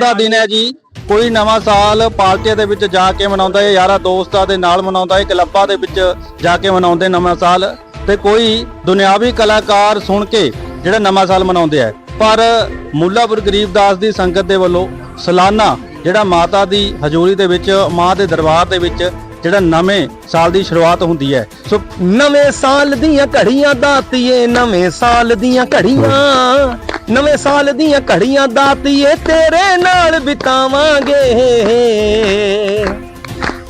ਦਾ ਦਿਨ ਹੈ ਜੀ। ਕੋਈ ਨਵਾਂ ਸਾਲ ਪਾਰਟੀਆਂ ਦੇ ਵਿੱਚ ਜਾ ਕੇ ਮਨਾਉਂਦਾ ਹੈ। ਯਾਰਾ ਦੋਸਤਾਂ ਦੇ ਨਾਲ ਮਨਾਉਂਦਾ ਹੈ। ਕਲੱਬਾਂ ਦੇ ਵਿੱਚ ਜਾ ਕੇ ਮਨਾਉਂਦੇ ਨਵਾਂ ਸਾਲ। ਤੇ ਕੋਈ ਦੁਨਿਆਵੀ ਕਲਾਕਾਰ ਸੁਣ ਕੇ ਜਿਹੜਾ ਨਵਾਂ ਸਾਲ ਮਨਾਉਂਦੇ ਆ। ਪਰ ਮੁੱਲਾਪੁਰ ਗਰੀਬਦਾਸ ਦੀ ਸੰਗਤ ਦੇ ਵੱਲੋਂ ਸਾਲਾਨਾ ਜਿਹੜਾ ਮਾਤਾ ਦੀ ਹਜ਼ੂਰੀ ਦੇ ਵਿੱਚ, ਮਾਂ ਦੇ ਦਰਬਾਰ ਦੇ ਵਿੱਚ ਜਿਹੜਾ ਨਵੇਂ ਸਾਲ ਦੀ ਸ਼ੁਰੂਆਤ ਹੁੰਦੀ ਹੈ। ਸੋ ਨਵੇਂ ਸਾਲ ਦੀਆਂ ਘੜੀਆਂ ਦਾਤੀਏ, ਨਵੇਂ ਸਾਲ ਦੀਆਂ ਘੜੀਆਂ। ਨਵੇਂ ਸਾਲ ਦੀਆਂ ਘੜੀਆਂ ਦਾਤੀਏ ਤੇਰੇ ਨਾਲ ਬਿਤਾਵਾਂਗੇ।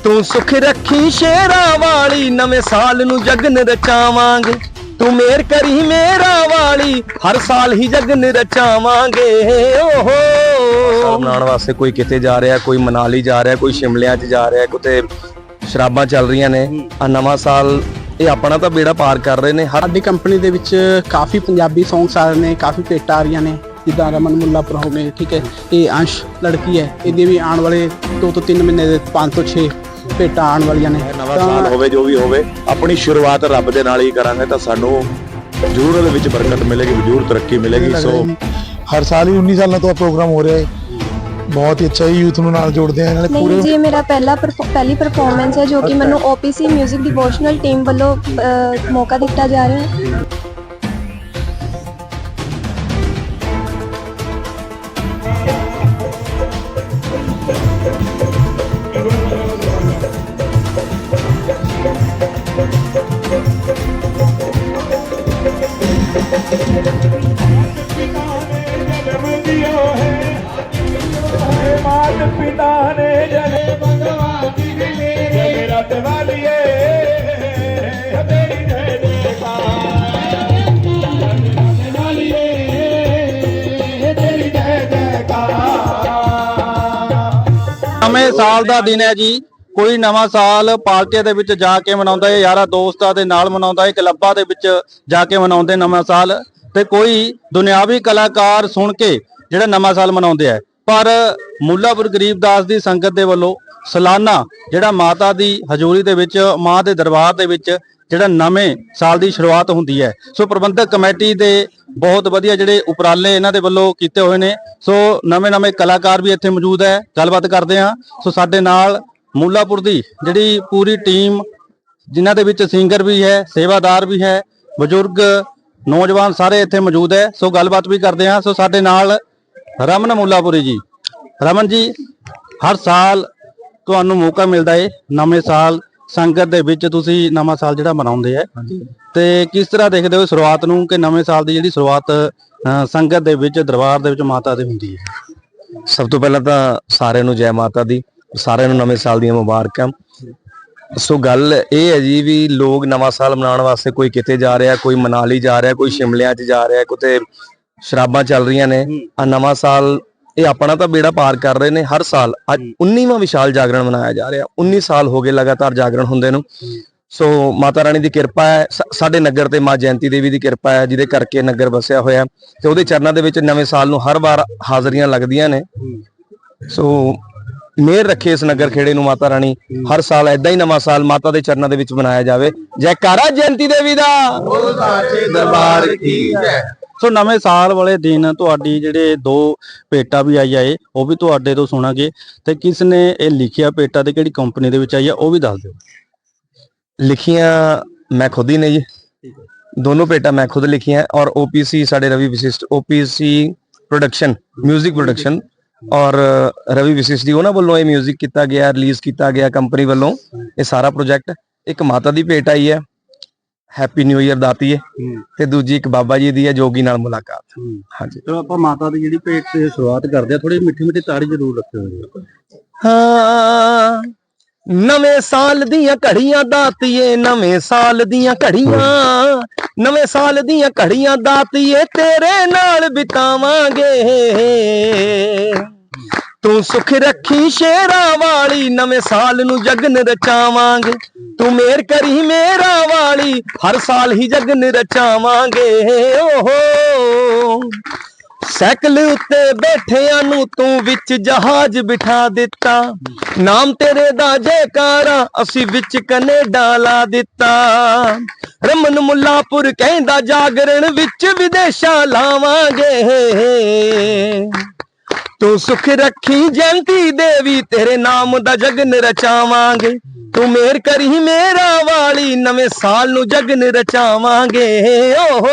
ਤੂੰ ਸੁਖ ਰੱਖੀ ਸ਼ੇਰਾਂ ਵਾਲੀ ਨਵੇਂ ਸਾਲ ਨੂੰ ਜਗਨ ਰਚਾਵਾਂਗੇ। ਤੂੰ ਮੇਰ ਕਰੀ ਮੇਰਾ ਵਾਲੀ ਹਰ ਸਾਲ ਹੀ ਜਗਨ ਰਚਾਵਾਂਗੇ। ਓਹੋ। ਮਨਾਉਣ ਵਾਸਤੇ ਕੋਈ ਕਿਤੇ ਜਾ ਰਿਹਾ ਕੋਈ ਮਨਾਲੀ ਜਾ ਰਿਹਾ ਕੋਈ ਸ਼ਿਮਲਿਆਂ 'ਚ ਜਾ ਰਿਹਾ ਕਿਤੇ ਸ਼ਰਾਬਾਂ ਚੱਲ ਰਹੀਆਂ ਨੇ। ਆ ਨਵਾਂ ਸਾਲ ਇਹ ਆਪਣਾ ਤਾਂ ਬੇੜਾ ਪਾਰ ਕਰ ਰਹੇ ਨੇ ਹਰ ਸਾਡੀ ਕੰਪਨੀ ਦੇ ਵਿੱਚ ਕਾਫੀ ਪੰਜਾਬੀ ਸੌਂਗਸ ਆ ਰਹੇ ਨੇ ਕਾਫੀ ਭੇਟਾਂ ਆ ਰਹੀਆਂ ਨੇ ਜਿੱਦਾਂ ਰਮਨ ਮੁੱਲਾਪੁਰ ਹੋ ਗਏ ਠੀਕ ਹੈ ਇਹ ਅੰਸ਼ ਲੜਕੀ ਹੈ ਇਹਦੇ ਵੀ ਆਉਣ ਵਾਲੇ 2 ਤੋਂ 3 ਮਹੀਨੇ ਦੇ 5 ਤੋਂ 6 ਭੇਟਾਂ ਆਉਣ ਵਾਲੀਆਂ ਨੇ। ਨਵਾਂ ਸਾਲ ਹੋਵੇ ਜੋ ਵੀ ਹੋਵੇ ਆਪਣੀ ਸ਼ੁਰੂਆਤ ਰੱਬ ਦੇ ਨਾਲ ਹੀ ਕਰਾਂਗੇ ਤਾਂ ਸਾਨੂੰ ਜ਼ਰੂਰ ਉਹਦੇ ਵਿੱਚ ਬਰਕਤ ਮਿਲੇਗੀ ਜ਼ਰੂਰ ਤਰੱਕੀ ਮਿਲੇਗੀ ਸੋ ਹਰ ਸਾਲ ਹੀ 19 ਸਾਲਾਂ ਤੋਂ ਪ੍ਰੋਗਰਾਮ ਹੋ ਰਿਹਾ ਹੈ। ਬਹੁਤ ਹੀ ਅੱਛਾ ਹੀ ਯੂਥ ਨੂੰ ਨਾਲ ਜੋੜਦੇ ਆ ਨਾਲੇ ਨਹੀਂ ਪੂਰੇ ਜੀ ਇਹ ਮੇਰਾ ਪਹਿਲਾ ਪਰਫੋ- ਪਹਿਲੀ ਪਰਫਾਰਮੈਂਸ ਹੈ ਜੋ ਕਿ ਮੈਨੂੰ OPC 뮤직 ਡਿਵੋਸ਼ਨਲ ਟੀਮ ਵੱਲੋਂ ਅ, ਮੌਕਾ ਦਿੱਤਾ ਜਾ ਰਿਹਾ ਹੈ। ਮਾਤ ਪਿਤਾ ਨੇ ਜਲੇ ਭਗਵਾਨ ਜੀ ਨੇ ਮੇਰਾ ਦਿਵਾਲੀਏ ਤੇਰੀ ਜੈ ਜੈਕਾਰ। ਨਵੇਂ ਸਾਲ ਦਾ ਦਿਨ ਹੈ ਜੀ। ਕੋਈ ਨਵਾਂ ਸਾਲ ਪਾਰਟੀਆਂ ਦੇ ਵਿੱਚ ਜਾ ਕੇ ਮਨਾਉਂਦਾ ਹੈ, ਯਾਰਾ ਦੋਸਤਾਂ ਦੇ ਨਾਲ ਮਨਾਉਂਦਾ ਹੈ, ਕਲੱਬਾਂ ਦੇ ਵਿੱਚ ਜਾ ਕੇ ਮਨਾਉਂਦੇ ਨਵਾਂ ਸਾਲ। ਤੇ ਕੋਈ ਦੁਨਿਆਵੀ ਕਲਾਕਾਰ ਸੁਣ ਕੇ ਜਿਹੜਾ ਨਵਾਂ ਸਾਲ ਮਨਾਉਂਦੇ ਆ। ਪਰ ਮੁੱਲਾਪੁਰ ਗਰੀਬਦਾਸ ਦੀ ਸੰਗਤ ਦੇ ਵੱਲੋਂ ਸਾਲਾਨਾ ਜਿਹੜਾ ਮਾਤਾ ਦੀ ਹਜ਼ੂਰੀ ਦੇ ਵਿੱਚ, ਮਾਂ ਦੇ ਦਰਬਾਰ ਦੇ ਵਿੱਚ ਜਿਹੜਾ ਨਵੇਂ ਸਾਲ ਦੀ ਸ਼ੁਰੂਆਤ ਹੁੰਦੀ ਹੈ। ਸੋ ਪ੍ਰਬੰਧਕ ਕਮੇਟੀ ਦੇ ਬਹੁਤ ਵਧੀਆ ਜਿਹੜੇ ਉਪਰਾਲੇ ਇਹਨਾਂ ਦੇ ਵੱਲੋਂ ਕੀਤੇ ਹੋਏ ਨੇ। ਸੋ ਨਵੇਂ ਨਵੇਂ ਕਲਾਕਾਰ ਵੀ ਇੱਥੇ ਮੌਜੂਦ ਹੈ। ਗੱਲਬਾਤ ਕਰਦੇ ਹਾਂ। ਸੋ ਸਾਡੇ ਨਾਲ ਮੂਲਾਪੁਰ ਦੀ ਜਿਹੜੀ ਪੂਰੀ ਟੀਮ, ਜਿਨ੍ਹਾਂ ਦੇ ਵਿੱਚ ਸਿੰਗਰ ਵੀ ਹੈ, ਸੇਵਾਦਾਰ ਵੀ ਹੈ, ਬਜ਼ੁਰਗ, ਨੌਜਵਾਨ ਸਾਰੇ ਇੱਥੇ ਮੌਜੂਦ ਹੈ। ਸੋ ਗੱਲਬਾਤ ਵੀ ਕਰਦੇ ਹਾਂ। ਸੋ ਸਾਡੇ ਨਾਲ ਰਮਨ ਮੁੱਲਾਪੁਰੀ ਜੀ। ਰਮਨ ਜੀ ਹਰ ਸਾਲ ਤੁਹਾਨੂੰ ਮੌਕਾ ਮਿਲਦਾ ਹੈ ਨਵੇਂ ਸਾਲ ਸੰਗਤ ਦੇ ਵਿੱਚ ਤੁਸੀਂ ਨਵਾਂ ਸਾਲ ਜਿਹੜਾ ਮਨਾਉਂਦੇ ਆ। ਤੇ ਕਿਸ ਤਰ੍ਹਾਂ ਦੇਖਦੇ ਹੋ ਸ਼ੁਰੂਆਤ ਨੂੰ ਕਿ ਨਵੇਂ ਸਾਲ ਦੀ ਜਿਹੜੀ ਸ਼ੁਰੂਆਤ ਸੰਗਤ ਦੇ ਵਿੱਚ ਦਰਬਾਰ ਦੇ ਵਿੱਚ ਮਾਤਾ ਦੀ ਹੁੰਦੀ ਹੈ? ਸਭ ਤੋਂ ਪਹਿਲਾਂ ਤਾਂ ਸਾਰਿਆਂ ਨੂੰ ਜੈ ਮਾਤਾ ਦੀ ਸਾਰਿਆਂ ਨੂੰ ਨਵੇਂ ਸਾਲ ਦੀਆਂ ਮੁਬਾਰਕਾਂ। ਸੋ ਗੱਲ ਇਹ ਹੈ ਜੀ ਵੀ ਲੋਕ ਨਵਾਂ ਸਾਲ ਮਨਾਉਣ ਵਾਸਤੇ ਕੋਈ ਕਿਤੇ ਜਾ ਰਿਹਾ ਕੋਈ ਮਨਾਲੀ ਜਾ ਰਿਹਾ ਕੋਈ ਸ਼ਿਮਲਿਆਂ 'ਚ ਜਾ ਰਿਹਾ ਕਿਤੇ ਸ਼ਰਾਬਾਂ ਚੱਲ ਰਹੀਆਂ ਨੇ। ਆ ਨਵਾਂ ਸਾਲ ਇਹ ਆਪਣਾ ਤਾਂ ਬੇੜਾ ਪਾਰ ਕਰ ਰਹੇ ਨੇ ਹਰ ਸਾਲ। ਅੱਜ 19ਵਾਂ ਵਿਸ਼ਾਲ ਜਾਗਰਣ ਮਨਾਇਆ ਜਾ ਰਿਹਾ। 19 ਸਾਲ ਹੋ ਗਏ ਲਗਾਤਾਰ ਜਾਗਰਣ ਹੁੰਦੇ ਨੂੰ। ਸੋ ਮਾਤਾ ਰਾਣੀ ਦੀ ਕਿਰਪਾ ਹੈ। ਸਾਡੇ ਨਗਰ ਤੇ ਮਾਂ ਜੈੰਤੀ ਦੇਵੀ ਦੀ ਕਿਰਪਾ ਹੈ ਜਿਹਦੇ ਕਰਕੇ ਨਗਰ ਵਸਿਆ ਹੋਇਆ ਤੇ ਉਹਦੇ ਚਰਨਾਂ ਦੇ ਵਿੱਚ ਨਵੇਂ ਸਾਲ ਨੂੰ ਹਰ ਵਾਰ ਹਾਜ਼ਰੀਆਂ ਲੱਗਦੀਆਂ ਨੇ। ਸੋ ਮੇਰ ਰੱਖੇ ਇਸ ਨਗਰ ਖੇੜੇ ਨੂੰ ਮਾਤਾ ਰਾਣੀ। ਹਰ ਸਾਲ ਐਦਾਂ ਹੀ ਨਵਾਂ ਸਾਲ ਮਾਤਾ ਦੇ ਚਰਨਾਂ ਦੇ ਵਿੱਚ ਮਨਾਇਆ ਜਾਵੇ। ਜੈਕਾਰਾ ਜੈੰਤੀ ਦੇਵੀ ਦਾ। ਦਰਬਾਰ ਕੀ ਜੈ। ਸੋ ਨਵੇਂ ਸਾਲ ਵਾਲੇ ਦਿਨ ਤੁਹਾਡੀ ਜਿਹੜੇ ਦੋ ਪੇਟਾ ਵੀ ਆਈ ਆਏ ਉਹ ਵੀ ਤੁਹਾਡੇ ਤੋਂ ਸੁਣਾਂਗੇ ਤੇ ਕਿਸ ਨੇ ਇਹ ਲਿਖਿਆ ਪੇਟਾ ਤੇ ਕਿਹੜੀ ਕੰਪਨੀ ਦੇ ਵਿੱਚ ਆਈ ਆ ਉਹ ਵੀ ਦੱਸ ਦਿਓ ਲਿਖੀਆਂ ਮੈਂ ਖੁਦ ਹੀ ਨੇ ਜੀ ਦੋਨੋਂ ਪੇਟਾ ਮੈਂ ਖੁਦ ਲਿਖੀਆਂ ਔਰ ਓਪੀਸੀ ਸਾਡੇ Ravi Vishisht OPC production 뮤직 production ਔਰ ਰਵੀ ਵਿਸ਼ਿਸ਼ਟ ਦੀ ਉਹਨਾਂ ਵੱਲੋਂ ਇਹ 뮤직 ਕੀਤਾ ਗਿਆ ਰਿਲੀਜ਼ ਕੀਤਾ ਗਿਆ ਕੰਪਨੀ ਵੱਲੋਂ ਇਹ ਸਾਰਾ ਪ੍ਰੋਜੈਕਟ ਇੱਕ ਮਾਤਾ ਦੀ ਭੇਟ ਆਈ ਹੈ ਹੈਪੀ ਨਿਊ ਇਅਰ ਦਾਤੀਏ ਤੇ ਦੂਜੀ ਇੱਕ ਬਾਬਾ ਜੀ ਦੀ ਹੈ ਜੋਗੀ ਨਾਲ ਮੁਲਾਕਾਤ। ਹਾਂਜੀ। ਚਲੋ ਆਪਾਂ ਮਾਤਾ ਦੀ ਜਿਹੜੀ ਭੇਟ ਤੇ ਸ਼ੁਰੂਆਤ ਕਰਦੇ ਆ ਥੋੜੀ ਮਿੱਠੀ ਮਿੱਠੀ ਤਾੜੀ ਜ਼ਰੂਰ ਰੱਖਿਓ ਹਾਂ ਨਵੇਂ ਸਾਲ ਦੀਆਂ ਘੜੀਆਂ ਦਾਤੀਏ ਨਵੇਂ ਸਾਲ ਦੀਆਂ ਘੜੀਆਂ। ਨਵੇਂ ਸਾਲ ਦੀਆਂ ਘੜੀਆਂ ਦਾਤੀਏ ਤੇਰੇ ਨਾਲ ਬਿਤਾਵਾਂਗੇ। ਤੂੰ ਸੁਖ ਰੱਖੀ ਸ਼ੇਰਾਂ ਵਾਲੀ, ਨਵੇਂ ਸਾਲ ਨੂੰ ਜਗਨ ਰਚਾਵਾਂਗੇ। ਤੂੰ ਮੇਰ ਕਰੀ ਮੇਰਾ ਵਾਲੀ, ਹਰ ਸਾਲ ਹੀ ਜਗਨ ਰਚਾਵਾਂਗੇ। ਓਹੋ। ਸਾਈਕਲ ਉੱਤੇ ਬੈਠਿਆਂ ਨੂੰ ਤੂੰ ਵਿੱਚ ਜਹਾਜ਼ ਬਿਠਾ ਦਿੱਤਾ। ਨਾਮ ਤੇਰੇ ਦਾ ਜੈਕਾਰਾ, ਅਸੀਂ ਵਿੱਚ ਕੈਨੇਡਾ ਲਾ ਦਿੱਤਾ। ਰਮਨ ਮੁੱਲਾਪੁਰ ਕਹਿੰਦਾ ਜਾਗਰਣ ਵਿੱਚ ਵਿਦੇਸ਼ਾਂ ਲਾਵਾਂਗੇ। ਤੂੰ ਸੁਖ ਰੱਖੀ ਜੰਤੀ ਦੇਵੀ ਤੇਰੇ ਨਾਮ ਦਾ ਜਗਨ ਰਚਾਵਾਂਗੇ। ਤੂੰ ਮੇਰ ਕਰੀ ਮੇਰਾ ਵਾਲੀ ਨਵੇਂ ਸਾਲ ਨੂੰ ਜਗਨ ਰਚਾਵਾਂਗੇ। ਓਹੋ।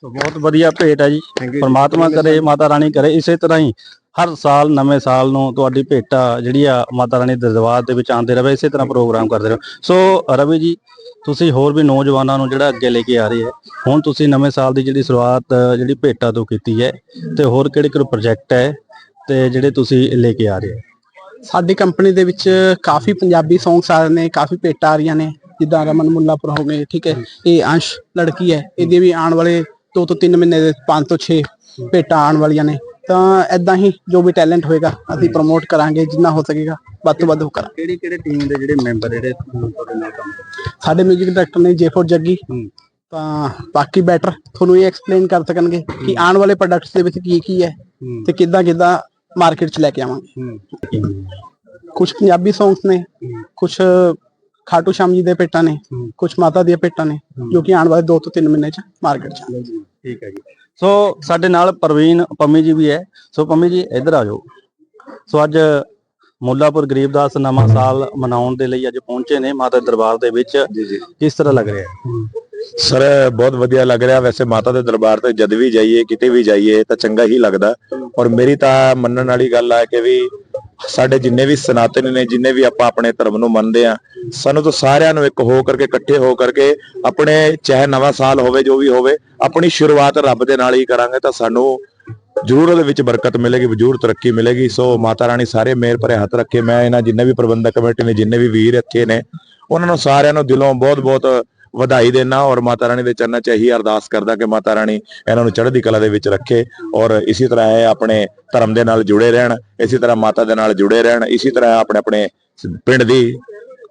ਸੋ ਬਹੁਤ ਵਧੀਆ ਭੇਟ ਹੈ ਜੀ। ਪਰਮਾਤਮਾ ਕਰੇ ਮਾਤਾ ਰਾਣੀ ਕਰੇ ਇਸੇ ਤਰ੍ਹਾਂ ਹੀ ਹਰ ਸਾਲ ਨਵੇਂ ਸਾਲ ਨੂੰ ਤੁਹਾਡੀ ਭੇਟਾ ਜਿਹੜੀ ਆ ਮਾਤਾ ਰਾਣੀ ਦੇ ਦਰਬਾਰ ਦੇ ਵਿੱਚ ਆਉਂਦੇ ਰਹੇ ਇਸੇ ਤਰ੍ਹਾਂ ਪ੍ਰੋਗਰਾਮ ਕਰਦੇ ਰਹੋ। ਸੋ ਰਵੀ ਜੀ ਤੁਸੀਂ ਹੋਰ ਵੀ ਨੌਜਵਾਨਾਂ ਨੂੰ ਜਿਹੜਾ ਅੱਗੇ ਲੈ ਕੇ ਆ ਰਹੇ ਹੈ, ਹੁਣ ਤੁਸੀਂ ਨਵੇਂ ਸਾਲ ਦੀ ਜਿਹੜੀ ਸ਼ੁਰੂਆਤ ਜਿਹੜੀ ਭੇਟਾ ਤੋਂ ਕੀਤੀ ਹੈ, ਤੇ ਹੋਰ ਕਿਹੜੇ ਕਿਹੜੇ ਪ੍ਰੋਜੈਕਟ ਹੈ, ਤੇ ਜਿਹੜੇ ਤੁਸੀਂ ਲੈ ਕੇ ਆ ਰਹੇ ਹੋ? ਸਾਡੀ ਕੰਪਨੀ ਦੇ ਵਿੱਚ ਕਾਫੀ ਪੰਜਾਬੀ ਸੌਂਗਸ ਆ ਰਹੇ ਨੇ, ਕਾਫੀ ਭੇਟਾਂ ਆ ਰਹੀਆਂ ਨੇ, ਜਿੱਦਾਂ ਰਮਨ ਮੁੱਲਾਪੁਰ ਹੋ ਗਏ, ਠੀਕ ਹੈ, ਇਹ ਅੰਸ਼ ਲੜਕੀ ਹੈ, ਇਹਦੇ ਵੀ ਆਉਣ ਵਾਲੇ 2 ਤੋਂ 3 ਮਹੀਨੇ ਦੇ 5 ਤੋਂ 6 ਭੇਟਾਂ ਆਉਣ ਵਾਲੀਆਂ ਨੇ। ਤਾਂ ਐਦਾਂ ਹੀ ਜੋ ਵੀ ਟੈਲੈਂਟ ਹੋਏਗਾ ਅਸੀਂ ਪ੍ਰਮੋਟ ਕਰਾਂਗੇ ਜਿੰਨਾ ਹੋ ਸਕੇਗਾ ਵੱਧ ਤੋਂ ਵੱਧ ਕਰਾਂਗੇ। ਕਿਹੜੀ ਕਿਹੜੇ ਟੀਮ ਦੇ ਜਿਹੜੇ ਮੈਂਬਰ ਜਿਹੜੇ ਤੁਹਾਡੇ ਨਾਲ ਕੰਮ ਕਰਦੇ? ਸਾਡੇ 뮤직 ਡਾਇਰੈਕਟਰ ਨੇ ਜੇਫੋਰ ਜੱਗੀ ਤਾਂ ਬਾਕੀ ਬੈਟਰ ਤੁਹਾਨੂੰ ਇਹ ਐਕਸਪਲੇਨ ਕਰ ਸਕਣਗੇ ਕਿ ਆਉਣ ਵਾਲੇ ਪ੍ਰੋਡਕਟਸ ਦੇ ਵਿੱਚ ਕੀ ਕੀ ਹੈ ਤੇ ਕਿੱਦਾਂ ਕਿੱਦਾਂ ਮਾਰਕੀਟ 'ਚ ਲੈ ਕੇ ਆਵਾਂਗੇ। ਕੁਝ ਪੰਜਾਬੀ ਸੌਂਗਸ ਨੇ ਕੁਝ ਖਾਟੂ ਸ਼ਾਮ ਜੀ ਦੇ ਭੇਟਾਂ ਨੇ ਕੁਝ ਮਾਤਾ ਦੀਆਂ ਭੇਟਾਂ ਨੇ ਜੋ ਕਿ ਆਉਣ ਵਾਲੇ 2 ਤੋਂ 3 ਮਹੀਨੇ 'ਚ ਮਾਰਕੀਟ 'ਚ। ਠੀਕ ਹੈ ਜੀ। ਸੋ ਸਾਡੇ ਨਾਲ ਪ੍ਰਵੀਨ ਪੰਮੀ ਜੀ ਵੀ ਹੈ। ਸੋ ਪੰਮੀ ਜੀ ਇੱਧਰ ਆ ਜਾਓ। ਸੋ ਅੱਜ ਮੁੱਲਾਪੁਰ ਗਰੀਬਦਾਸ ਨਵਾਂ ਸਾਲ ਮਨਾਉਣ ਦੇ ਲਈ ਅੱਜ ਪਹੁੰਚੇ ਨੇ ਮਾਤਾ ਦਰਬਾਰ ਦੇ ਵਿੱਚ। ਜੀ ਜੀ। ਕਿਸ ਤਰ੍ਹਾਂ ਲੱਗ ਰਿਹਾ? ਹੈ ਸਰ ਬਹੁਤ ਵਧੀਆ ਲੱਗ ਰਿਹਾ। ਵੈਸੇ ਮਾਤਾ ਦੇ ਦਰਬਾਰ ਤੇ ਜਦ ਵੀ ਜਾਈਏ ਕਿਤੇ ਵੀ ਜਾਈਏ ਤਾਂ ਚੰਗਾ ਹੀ ਲੱਗਦਾ। ਔਰ ਮੇਰੀ ਤਾਂ ਮੰਨਣ ਵਾਲੀ ਗੱਲ ਹੈ ਕਿ ਵੀ ਸਾਡੇ ਜਿੰਨੇ ਵੀ ਸਨਾਤਨ ਨੇ, ਜਿੰਨੇ ਵੀ ਆਪਾਂ ਆਪਣੇ ਧਰਮ ਨੂੰ ਮੰਨਦੇ ਆ ਸਾਨੂੰ ਤਾਂ ਸਾਰਿਆਂ ਨੂੰ ਇੱਕ ਹੋ ਕਰਕੇ, ਇਕੱਠੇ ਹੋ ਕਰਕੇ, ਆਪਣੇ ਚਾਹੇ ਨਵਾਂ ਸਾਲ ਹੋਵੇ, ਜੋ ਵੀ ਹੋਵੇ, ਆਪਣੀ ਸ਼ੁਰੂਆਤ ਰੱਬ ਦੇ ਨਾਲ ਹੀ ਕਰਾਂਗੇ ਤਾਂ ਸਾਨੂੰ ਜ਼ਰੂਰ ਉਹਦੇ ਵਿੱਚ ਬਰਕਤ ਮਿਲੇਗੀ, ਜ਼ਰੂਰ ਤਰੱਕੀ ਮਿਲੇਗੀ। ਸੋ ਮਾਤਾ ਰਾਣੀ ਸਾਰੇ ਮੇਰ ਭਰੇ ਹੱਥ ਰੱਖੇ। ਮੈਂ ਇਹਨਾਂ ਜਿੰਨੇ ਵੀ ਪ੍ਰਬੰਧਕ ਕਮੇਟੀ ਨੇ, ਜਿੰਨੇ ਵੀ ਵੀਰ ਇੱਥੇ ਨੇ, ਉਹਨਾਂ ਨੂੰ ਸਾਰਿਆਂ ਨੂੰ ਦਿਲੋਂ ਬਹੁਤ-ਬਹੁਤ ਵਧਾਈ ਦੇਣਾ ਔਰ ਮਾਤਾ ਰਾਣੀ ਦੇ ਚਰਨਾਂ 'ਚ ਇਹੀ ਅਰਦਾਸ ਕਰਦਾ ਕਿ ਮਾਤਾ ਰਾਣੀ ਇਹਨਾਂ ਨੂੰ ਚੜ੍ਹਦੀ ਕਲਾ ਦੇ ਵਿੱਚ ਰੱਖੇ ਔਰ ਇਸੇ ਤਰ੍ਹਾਂ ਇਹ ਆਪਣੇ ਧਰਮ ਦੇ ਨਾਲ ਜੁੜੇ ਰਹਿਣ, ਇਸੇ ਤਰ੍ਹਾਂ ਮਾਤਾ ਦੇ ਨਾਲ ਜੁੜੇ ਰਹਿਣ, ਇਸੇ ਤਰ੍ਹਾਂ ਆਪਣੇ ਆਪਣੇ ਪਿੰਡ ਦੀ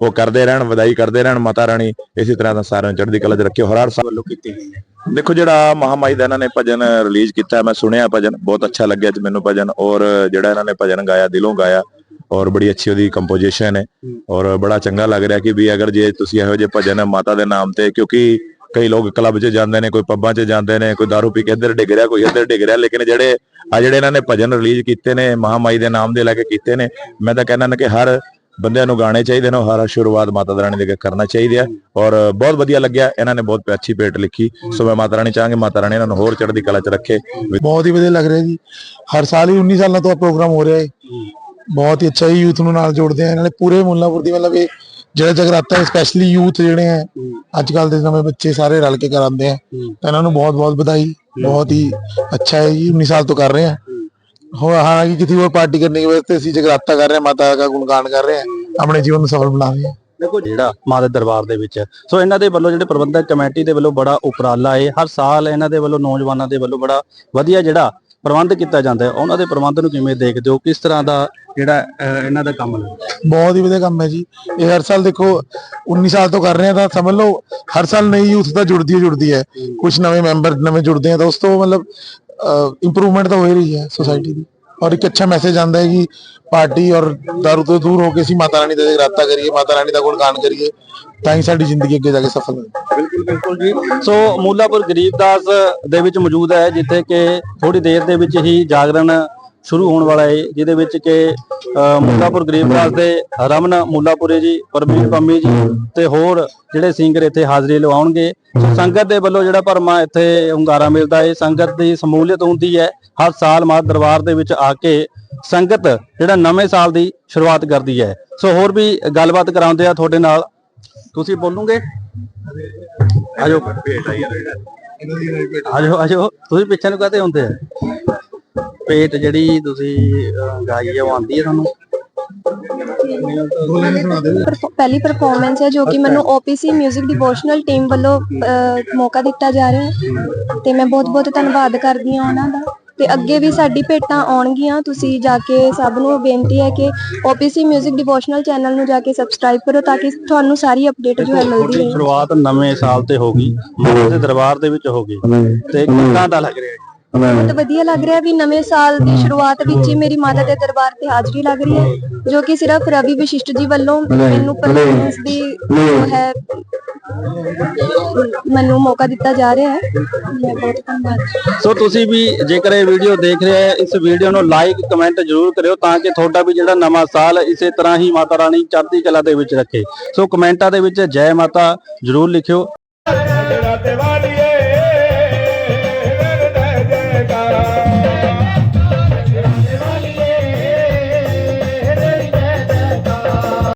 ਉਹ ਕਰਦੇ ਰਹਿਣ, ਵਧਾਈ ਕਰਦੇ ਰਹਿਣ, ਮਾਤਾ ਰਾਣੀ ਇਸੇ ਤਰ੍ਹਾਂ ਦਾ ਸਾਰਿਆਂ ਨੂੰ ਚੜ੍ਹਦੀ ਕਲਾ 'ਚ ਰੱਖਿਓ, ਹਰ ਹਰ ਸਾਲ ਵੱਲੋਂ ਕੀਤੀ ਗਈ ਹੈ। ਦੇਖੋ ਜਿਹੜਾ ਮਹਾਮਾਈ ਦਾ ਇਹਨਾਂ ਨੇ ਭਜਨ ਰਿਲੀਜ਼ ਕੀਤਾ, ਮੈਂ ਸੁਣਿਆ ਭਜਨ, ਬਹੁਤ ਅੱਛਾ ਲੱਗਿਆ ਜੀ ਮੈਨੂੰ ਭਜਨ ਔਰ ਜਿਹੜਾ ਇਹਨਾਂ ਨੇ ਭਜਨ ਗਾਇਆ, ਦਿਲੋਂ ਗਾਇਆ ਔਰ ਬੜੀ ਅੱਛੀ ਉਹਦੀ ਕੰਪੋਜੀਸ਼ਨ ਹੈ। ਔਰ ਬੜਾ ਚੰਗਾ ਲੱਗ ਰਿਹਾ ਕਿ ਵੀ ਅਗਰ ਜੇ ਤੁਸੀਂ ਇਹੋ ਜਿਹੇ ਭਜਨ ਮਾਤਾ ਦੇ ਨਾਮ ਤੇ ਕਿਉਂਕਿ ਕਈ ਲੋਕ ਕਲੱਬ 'ਚ ਜਾਂਦੇ ਨੇ ਕੋਈ ਪੱਬਾਂ 'ਚ ਜਾਂਦੇ ਨੇ ਕੋਈ ਦਾਰੂ ਪੀ ਕੇ ਇੱਧਰ ਡਿੱਗ ਰਿਹਾ ਕੋਈ ਇੱਧਰ ਡਿੱਗ ਰਿਹਾ ਲੇਕਿਨ ਜਿਹੜੇ ਆ ਜਿਹੜੇ ਇਹਨਾਂ ਨੇ ਭਜਨ ਰਿਲੀਜ਼ ਕੀਤੇ ਨੇ ਮਹਾਮਾਈ ਦੇ ਨਾਮ ਦੇ ਲੈ ਕੇ ਕੀਤੇ ਨੇ ਮੈਂ ਤਾਂ ਕਹਿੰਦਾ ਨਾ ਕਿ ਹਰ ਬੰਦਿਆਂ ਨੂੰ ਗਾਣੇ ਚਾਹੀਦੇ ਨੇ ਹਰ ਸ਼ੁਰੂਆਤ ਮਾਤਾ ਦਾ ਰਾਣੀ ਦੇ ਕੇ ਕਰਨਾ ਚਾਹੀਦੀ ਹੈ ਔਰ ਬਹੁਤ ਵਧੀਆ ਲੱਗਿਆ ਇਹਨਾਂ ਨੇ ਬਹੁਤ ਅੱਛੀ ਪੇਟ ਲਿਖੀ। ਸੋ ਮੈਂ ਮਾਤਾ ਰਾਣੀ ਚਾਹਾਂਗੇ ਮਾਤਾ ਰਾਣੀ ਇਹਨਾਂ ਨੂੰ ਹੋਰ ਚੜ੍ਹਦੀ ਕਲਾ 'ਚ ਰੱਖੇ। ਬਹੁਤ ਹੀ ਵਧੀਆ ਲੱਗ ਰਿਹਾ ਜੀ। ਹਰ ਸਾਲ ਹੀ 19 ਸਾਲਾਂ ਤੋਂ ਪ੍ਰੋਗਰਾਮ ਹੋ ਰਿਹਾ ਹੈ ਬਹੁਤ ਹੀ ਅੱਛਾ ਹੀ ਯੂਥ ਨੂੰ ਨਾਲ ਜੋੜਦੇ ਆ ਇਹਨਾਂ ਨੇ ਪੂਰੇ ਮੁੱਲਾਪੁਰ ਦੀ ਮਤਲਬ ਇਹ ਜਿਹੜਾ ਜਗਰਾਤਾ ਹੈ ਸਪੈਸ਼ਲੀ ਯੂਥ ਜਿਹੜੇ ਹੈ ਅੱਜ ਕੱਲ ਦੇ ਨਵੇਂ ਬੱਚੇ ਸਾਰੇ ਰਲ ਕੇ ਕਰਾਉਂਦੇ ਆ। ਤਾਂ ਇਹਨਾਂ ਨੂੰ ਬਹੁਤ ਬਹੁਤ ਵਧਾਈ ਬਹੁਤ ਹੀ ਅੱਛਾ ਹੈ ਜੀ 19 ਸਾਲ ਤੋਂ ਕਰ ਰਹੇ ਆ। ਹੋ। ਹਾਲਾਂਕਿ ਕਿਸੇ ਹੋਰ ਪਾਰਟੀ ਕਰਨੇ ਕੇ ਵਾਸਤੇ ਅਸੀਂ ਜਗਰਾਤਾ ਕਰ ਰਹੇ ਹਾਂ ਮਾਤਾ ਦਾ ਗੁਣਗਾਨ ਕਰ ਰਹੇ ਹਾਂ। ਆਪਣੇ ਜੀਵਨ ਨੂੰ ਸਫਲ ਬਣਾ ਰਹੇ ਹਾਂ ਦੇਖੋ ਜਿਹੜਾ ਮਾਂ ਦੇ ਦਰਬਾਰ ਦੇ ਵਿੱਚ ਸੋ ਇਹਨਾਂ ਦੇ ਵੱਲੋਂ ਜਿਹੜੇ ਪ੍ਰਬੰਧਕ ਕਮੇਟੀ ਦੇ ਵੱਲੋਂ ਬੜਾ ਉਪਰਾਲਾ ਹੈ ਹਰ ਸਾਲ ਇਹਨਾਂ ਦੇ ਵੱਲੋਂ ਨੌਜਵਾਨਾਂ ਦੇ ਵੱਲੋਂ ਬੜਾ ਵਧੀਆ ਜਿਹੜਾ ਪ੍ਰਬੰਧ ਕੀਤਾ ਜਾਂਦਾ ਹੈ। ਉਹਨਾਂ ਦੇ ਪ੍ਰਬੰਧ ਨੂੰ ਕਿਵੇਂ ਦੇਖਦੇ ਹੋ? ਕਿਸ ਤਰ੍ਹਾਂ ਦਾ ਜਿਹੜਾ ਇਹਨਾਂ ਦਾ ਕੰਮ ਹੈ? ਬਹੁਤ ਹੀ ਵਧੀਆ ਕੰਮ ਹੈ ਜੀ। ਇਹ ਹਰ ਸਾਲ ਦੇਖੋ 19 ਸਾਲ ਤੋਂ ਕਰ ਰਹੇ ਆ ਤਾਂ ਸਮਝ ਲਓ, ਹਰ ਸਾਲ ਨਈ ਯੂਥ ਤਾਂ ਜੁੜਦੀ ਹੈ ਜੁੜਦੀ ਹੈ। ਕੁਝ ਨਵੇਂ ਮੈਂਬਰ ਨਵੇਂ ਜੁੜਦੇ ਆ ਤਾਂ ਉਸ ਤੋਂ ਮਤਲਬ ਇੰਪਰੂਵਮੈਂਟ ਤਾਂ ਹੋ ਰਹੀ ਹੈ ਸੋਸਾਇਟੀ ਦੀ। ਔਰ ਇੱਕ ਅੱਛਾ ਮੈਸੇਜ ਆਂਦਾ ਹੈ ਕਿ ਪਾਰਟੀ ਔਰ ਦਾਰੂ ਤੋਂ ਦੂਰ ਹੋ ਕੇ ਅਸੀਂ ਮਾਤਾ ਰਾਣੀ ਦਾ ਜਗਰਾਤਾ ਕਰੀਏ, ਮਾਤਾ ਰਾਣੀ ਦਾ ਗੁਣਗਾਨ ਕਰੀਏ, ਤਾਂ ਹੀ ਸਾਡੀ ਜ਼ਿੰਦਗੀ ਅੱਗੇ ਜਾ ਕੇ ਸਫਲ ਹੋਵੇ ਬਿਲਕੁਲ ਬਿਲਕੁਲ ਜੀ। ਸੋ ਮੂਲਾਪੁਰ ਗਰੀਬਦਾਸ ਦੇ ਵਿੱਚ ਮੌਜੂਦ ਹੈ, ਜਿੱਥੇ ਕਿ ਥੋੜੀ ਦੇਰ ਦੇ ਵਿੱਚ ਹੀ ਜਾਗਰਣ ਸ਼ੁਰੂ ਹੋਣ ਵਾਲਾ ਹੈ ਜਿਹਦੇ ਵਿੱਚ ਕਿ ਅ, ਮੁੱਲਾਪੁਰ ਗਰੀਬਦਾਸ ਦੇ ਰਮਨ ਮੁੱਲਾਪੁਰੇ ਜੀ ਪਰਮੀਰ ਪੰਮੀ ਜੀ ਤੇ ਹੋਰ ਜਿਹੜੇ ਸਿੰਗਰ ਇੱਥੇ ਹਾਜ਼ਰੀ ਲਵਾਉਣਗੇ। ਸੰਗਤ ਦੇ ਵੱਲੋਂ ਜਿਹੜਾ ਭਰਮਾ ਇੱਥੇ ਹੁੰਗਾਰਾ ਮਿਲਦਾ ਹੈ ਸੰਗਤ ਦੀ ਸਮੂਲੀਅਤ ਹੁੰਦੀ ਹੈ ਹਰ ਸਾਲ ਮਾਤ ਦਰਬਾਰ ਦੇ ਵਿੱਚ ਆ ਕੇ ਸੰਗਤ ਜਿਹੜਾ ਨਵੇਂ ਸਾਲ ਦੀ ਸ਼ੁਰੂਆਤ ਕਰਦੀ ਹੈ। ਸੋ ਹੋਰ ਵੀ ਗੱਲਬਾਤ ਕਰਾਉਂਦੇ ਆ ਤੁਹਾਡੇ ਨਾਲ। ਤੁਸੀਂ ਬੋਲੋਗੇ? ਆਜੋ। ਆਜੋ ਆਜੋ। ਤੁਸੀਂ ਪਿੱਛੇ ਨੂੰ ਕਾਤੇ ਹੁੰਦੇ ਆ? ਪੇਟ ਜਿਹੜੀ ਤੁਸੀਂ ਅਹ, ਗਾਈ ਹੈ ਉਹ ਆਂਦੀ ਹੈ ਤੁਹਾਨੂੰ ਪਰਫੋ- ਪਹਿਲੀ ਪਰਫਾਰਮੈਂਸ ਹੈ ਜੋ ਕਿ ਮੈਨੂੰ OPC 뮤직 ਡਿਵੋਸ਼ਨਲ ਟੀਮ ਵੱਲੋਂ ਅਹ, ਮੌਕਾ ਦਿੱਤਾ ਜਾ ਰਿਹਾ ਹੈ ਤੇ ਮੈਂ ਬਹੁਤ-ਬਹੁਤ ਧੰਨਵਾਦ ਕਰਦੀ ਹਾਂ ਉਹਨਾਂ ਦਾ ਤੇ ਅੱਗੇ ਵੀ ਸਾਡੀ ਭੇਟਾਂ ਆਉਣਗੀਆਂ ਤੁਸੀਂ ਜਾ ਕੇ ਸਭ ਨੂੰ ਬੇਨਤੀ ਹੈ ਕਿ OPC 뮤직 ਡਿਵੋਸ਼ਨਲ ਚੈਨਲ ਨੂੰ ਜਾ ਕੇ ਸਬਸਕ੍ਰਾਈਬ ਕਰੋ ਤਾਂ ਕਿ ਤੁਹਾਨੂੰ ਸਾਰੀ ਅਪਡੇਟ ਜੋ ਹੈ ਮਿਲਦੀ ਤੁਹਾਡੀ ਰਹੇ ਸ਼ੁਰੂਆਤ ਨਵੇਂ ਸਾਲ ਤੇ ਹੋ ਗਈ ਮਾਤਾ ਦੇ ਦਰਬਾਰ ਦੇ ਵਿੱਚ ਹੋ ਗਈ ਤੇ ਕਿੰਨਾ ਦਾ ਲੱਗ ਰਿਹਾ ਹੈ ਬਹੁਤ ਵਧੀਆ ਲੱਗ ਰਿਹਾ ਵੀ ਨਵੇਂ ਸਾਲ ਦੀ ਸ਼ੁਰੂਆਤ ਵਿੱਚ ਹੀ ਮੇਰੀ ਮਾਤਾ ਦੇ ਦਰਬਾਰ ਤੇ ਹਾਜ਼ਰੀ ਲੱਗ ਰਹੀ ਹੈ ਜੋ ਕਿ ਸਿਰਫ ਰਵੀ ਵਿਸ਼ਿਸ਼ਟ ਜੀ ਵੱਲੋਂ ਮੈਨੂੰ ਪਰਫਾਰਮੈਂਸ ਦੀ ਹੈ ਮੈਨੂੰ ਮੌਕਾ ਦਿੱਤਾ ਜਾ ਰਿਹਾ ਹੈ। ਮੈਂ ਬਹੁਤ ਧੰਨਵਾਦ। ਸੋ ਤੁਸੀਂ ਵੀ ਜੇਕਰ ਇਹ ਵੀਡੀਓ ਦੇਖ ਰਹੇ ਹੋ ਇਸ ਵੀਡੀਓ ਨੂੰ ਲਾਈਕ ਕਮੈਂਟ ਜ਼ਰੂਰ ਕਰਿਓ ਤਾਂ ਕਿ ਤੁਹਾਡਾ ਵੀ ਜਿਹੜਾ ਨਵਾਂ ਸਾਲ ਇਸੇ ਤਰ੍ਹਾਂ ਹੀ ਮਾਤਾ ਰਾਣੀ ਚੜ੍ਹਦੀ ਕਲਾ ਦੇ ਵਿੱਚ ਰੱਖੇ। ਸੋ ਕਮੈਂਟਾਂ ਦੇ ਵਿੱਚ ਜੈ ਮਾਤਾ ਜ਼ਰੂਰ ਲਿਖਿਓ।